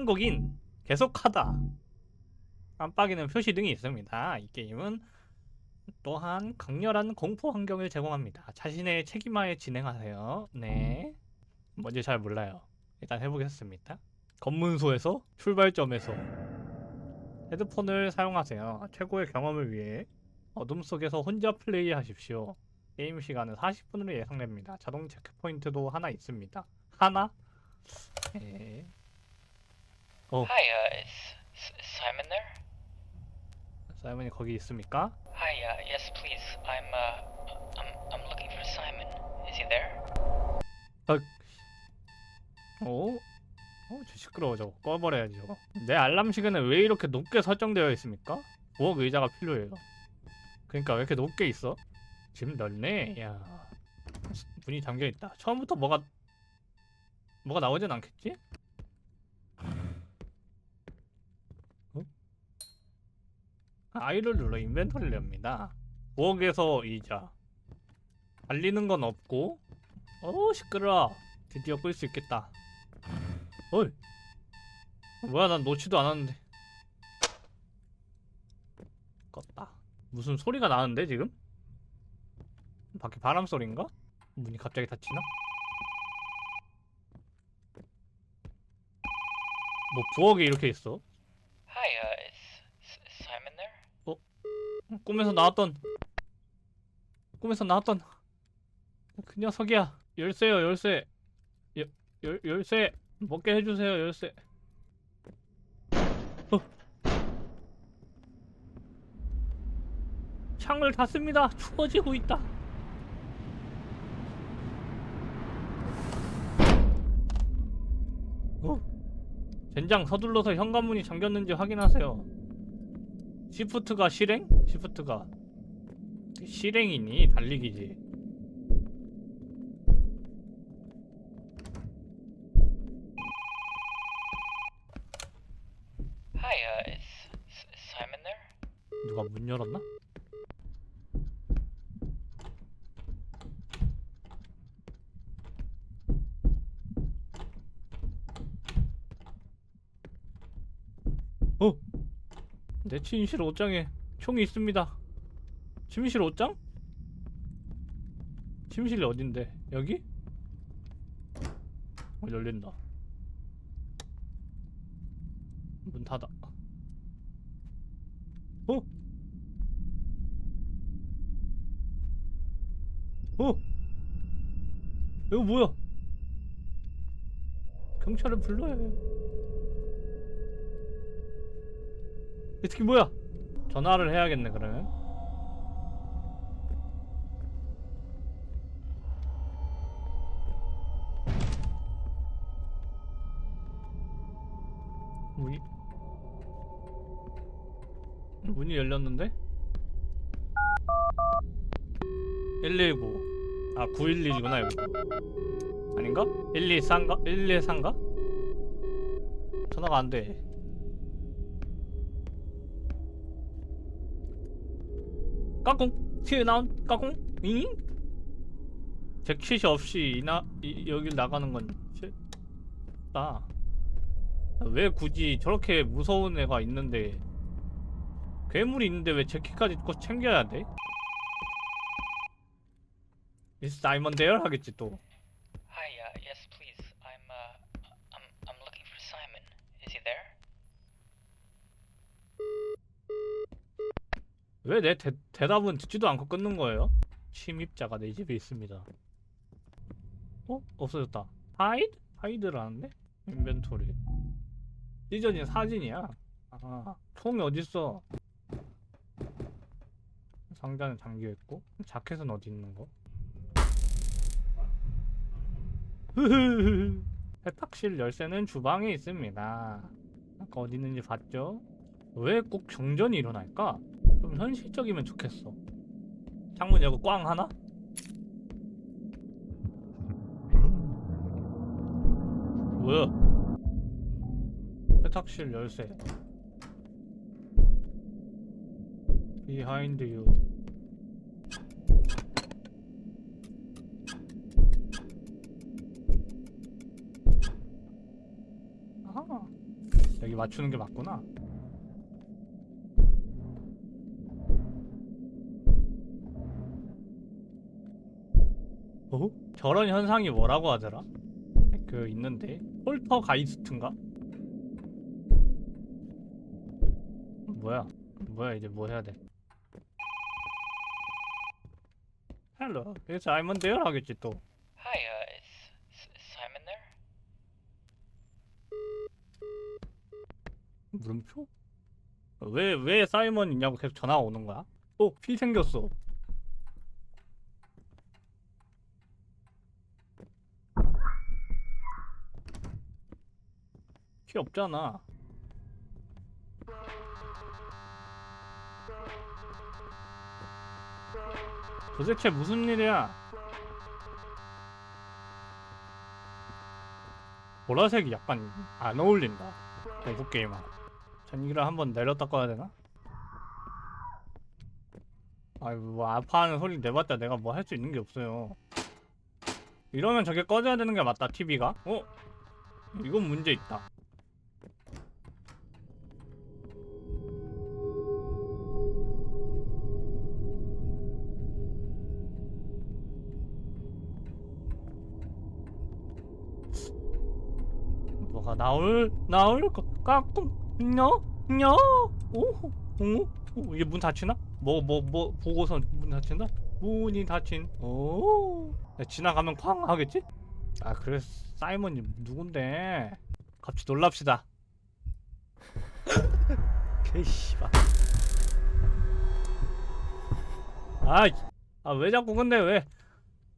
한국인 계속하다 깜빡이는 표시 등이 있습니다. 이 게임은 또한 강렬한 공포 환경을 제공합니다. 자신의 책임하에 진행하세요. 네. 뭔지 잘 몰라요. 일단 해보겠습니다. 검문소에서 출발점에서 헤드폰을 사용하세요. 최고의 경험을 위해 어둠 속에서 혼자 플레이하십시오. 게임 시간은 40분으로 예상됩니다. 자동 체크 포인트도 하나 있습니다. 하나? 네. 어, Hi, uh, is S- Simon there? 사이먼이 거기 있습니까? Hi, uh, yes, please. I'm, uh, I'm, I'm looking for Simon. Is he there? 어? 어, 저 시끄러워 저거 꺼버려야지 저거 내 알람 시간은 왜 이렇게 높게 설정되어 있습니까? 부엌 의자가 필요해요 그러니까 왜 이렇게 높게 있어? 집 넓네 야 문이 잠겨있다 처음부터 뭐가 뭐가 나오진 않겠지? I를 눌러 인벤토리를 엽니다. 부엌에서 의자. 달리는 건 없고. 어우 시끄러워. 드디어 끌 수 있겠다. 어이. 뭐야 난 놓지도 않았는데. 껐다. 무슨 소리가 나는데 지금? 밖에 바람 소리인가? 문이 갑자기 닫히나? 뭐 부엌에 이렇게 있어 Hi, uh, is S- Simon there? 꿈에서 나왔던 꿈에서 나왔던 그 녀석이야. 열쇠요 열쇠. 여, 열, 열쇠. 먹게 해주세요 열쇠. 어. 창을 닫습니다. 추워지고 있다. 어? 젠장 서둘러서 현관문이 잠겼는지 확인하세요 시프트가 실행? 시프트가 실행이니 달리기지 uh? 누가 문 열었나? 어? 내 침실 옷장에 총이 있습니다. 침실 옷장? 침실이 어딘데? 여기? 어, 열린다. 문 닫아. 어? 어? 이거 뭐야? 경찰을 불러야 해. 이 새끼 뭐야? 전화를 해야겠네 그러면. 문이 문이 열렸는데? 119. 아, 911이구나, 여기. 아닌가? 124인가? 114인가? 전화가 안 돼. 까꿍! 튀어나온 까꿍? 잉? 잭킷이 없이 이나, 이, 여길 나가는 건 싫다. 왜 굳이 저렇게 무서운 애가 있는데 괴물이 있는데 왜 재킷까지 꼭 챙겨야 돼? Is Simon there? 하겠지 또 yes, please. I'm, uh, I'm, I'm looking for Simon. Is he there? 왜 내 대답은 듣지도 않고 끊는 거예요? 침입자가 내 집에 있습니다 어? 없어졌다 하이드? 하이드라는데? 인벤토리 찢어진 사진이야 아 총이 어딨어 상자는 잠겨있고 자켓은 어디 있는 거? 세탁실 열쇠는 주방에 있습니다 아까 어디 있는지 봤죠? 왜 꼭 정전이 일어날까? 좀 현실적이면 좋겠어. 창문 열고 꽝 하나? 뭐야? 세탁실 열쇠. Behind you. 아. 여기 맞추는 게 맞구나. 저런 현상이 뭐라고 하더라? 그 있는데 폴터 가이스트인가? 뭐야? 뭐야 이제 뭐 해야 돼? 헬로, 여기서 알면 돼요 하겠지 또. Hi, uh, is, is Simon there? 물음표? 왜, 왜 사이먼 있냐고 계속 전화가 오는 거야? 어, 피 생겼어. 피 없잖아. 도대체 무슨 일이야? 보라색이 약간 안 어울린다. 공포 게임하고. 전기를 한번 내렸다 꺼야 되나? 아이 뭐 아파하는 소리 내봤자 내가 뭐 할 수 있는 게 없어요. 이러면 저게 꺼져야 되는 게 맞다 TV가. 어? 이건 문제 있다. 나올 나올 것 같군 녀녀. 오오 오, 이게 문 닫히나? 뭐 뭐 뭐 보고서 문 닫힌다? 문이 닫힌. 오. 야, 지나가면 쾅 하겠지? 아 그래. 사이먼이 누군데? 같이 놀랍시다. 개씨발. 아 아 왜 자꾸 근데 왜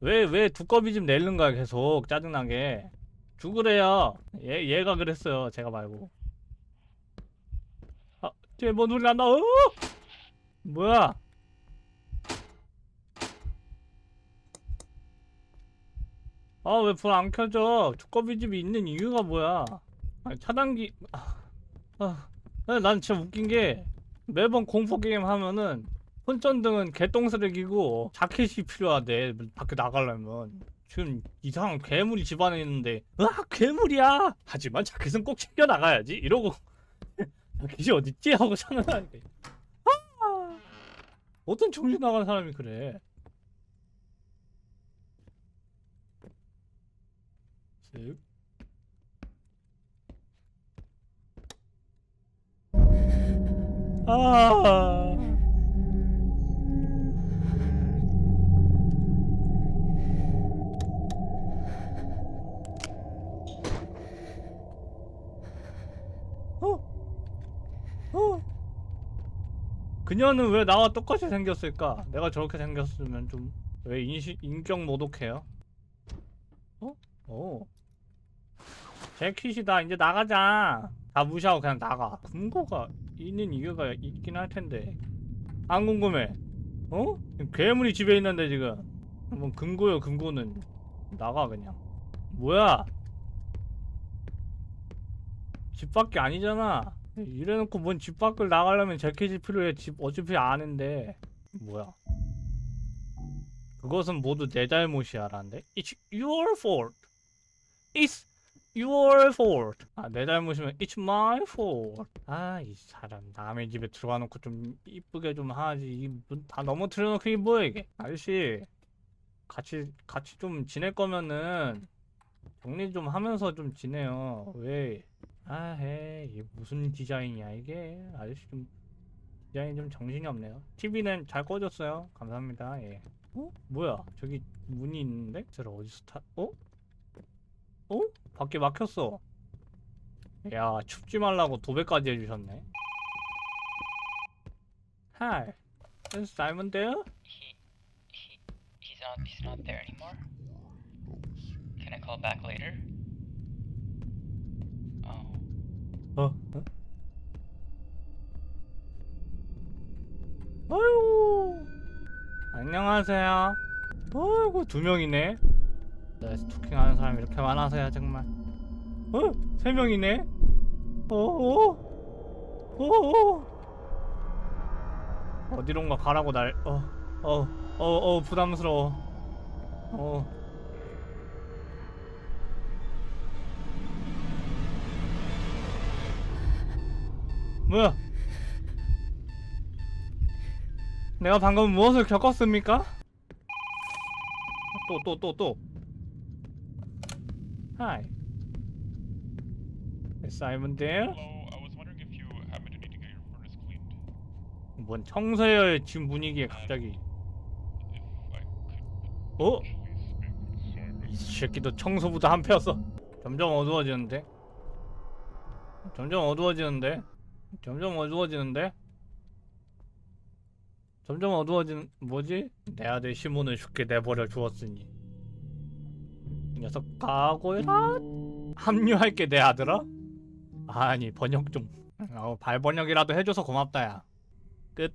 왜 왜 두꺼비 좀 내는 거야 계속. 짜증나게 죽으래요. 얘 얘가 그랬어요. 제가 말고. 아, 쟤뭐 소리 난다. 어? 뭐야? 아, 왜 불 안 켜져? 두꺼비 집이 있는 이유가 뭐야? 아니, 차단기. 아, 아, 아, 난 진짜 웃긴 게 매번 공포 게임 하면은 손전등은 개똥 쓰레기고 자켓이 필요하대. 밖에 나가려면. 지금 이상한 괴물이 집안에 있는데 으아 괴물이야? 하지만 자켓은 꼭 챙겨 나가야지. 이러고 자켓이 어딨지? 하고 찾아나니까 아! 어떤 정신 나간 사람이 그래? 쓱 아. 그녀는 왜 나와 똑같이 생겼을까? 내가 저렇게 생겼으면 좀 왜 인식 인격 모독해요? 어? 어. 제킷이다. 이제 나가자. 다 무시하고 그냥 나가. 금고가 있는 이유가 있긴 할 텐데. 안 궁금해. 어? 괴물이 집에 있는데 지금. 뭐 금고요 금고는 나가 그냥. 뭐야? 집 밖이 아니잖아. 이래놓고 뭔 집 밖을 나가려면 재킷이 필요해. 집 어차피 아는데. 뭐야? 그것은 모두 내 잘못이야 라는데. It's your fault. It's your fault. 아, 내 잘못이면 It's my fault. 아, 이 사람 남의 집에 들어와 놓고 좀 이쁘게 좀 하지. 이문다 넘어뜨려 놓고 이게 뭐야 이게? 아저씨, 같이 같이 좀 지낼 거면은 정리 좀 하면서 좀 지내요. 왜? 아, 해. 이게 무슨 디자인이야, 이게. 아저씨 좀, 디자인이 좀 정신이 없네요. TV는 잘 꺼졌어요. 감사합니다. 예. 어? 뭐야? 저기 문이 있는데? 저 어디서 타, 어? 어? 밖에 막혔어. 야, 춥지 말라고 도배까지 해주셨네. Hi. Is Simon there? He, he, he's not, he's not there anymore. Can I call back later? Oh, 어? 어? 아유. 안녕하세요. 어이구 두 명이네. 네, 스토킹하는 사람이 이렇게 많아서야 정말. 어? 세 명이네? 어 어? 어어? 어디론가 가라고 날 어 어 어어 어, 어, 부담스러워. 어 뭐야? 내가 방금 무엇을 겪었습니까? 또 또 또 또. Hi. Is Simon there? Hello, I was wondering if you happen to need to get your furnace cleaned. 뭔 청소해요 지금 분위기에 갑자기. If I could 어? potentially speak with Simon. 이 새끼도 청소부터 한 패였어. 점점 어두워지는데. 점점 어두워지는데. 점점 어두워지는데. 점점 어두워지는 뭐지? 내 아들 시몬을 쉽게 내버려 주었으니. 이 녀석 가고라. 합류할게 내 아들아. 아니 번역 좀. 어, 발번역이라도 해줘서 고맙다야. 끝.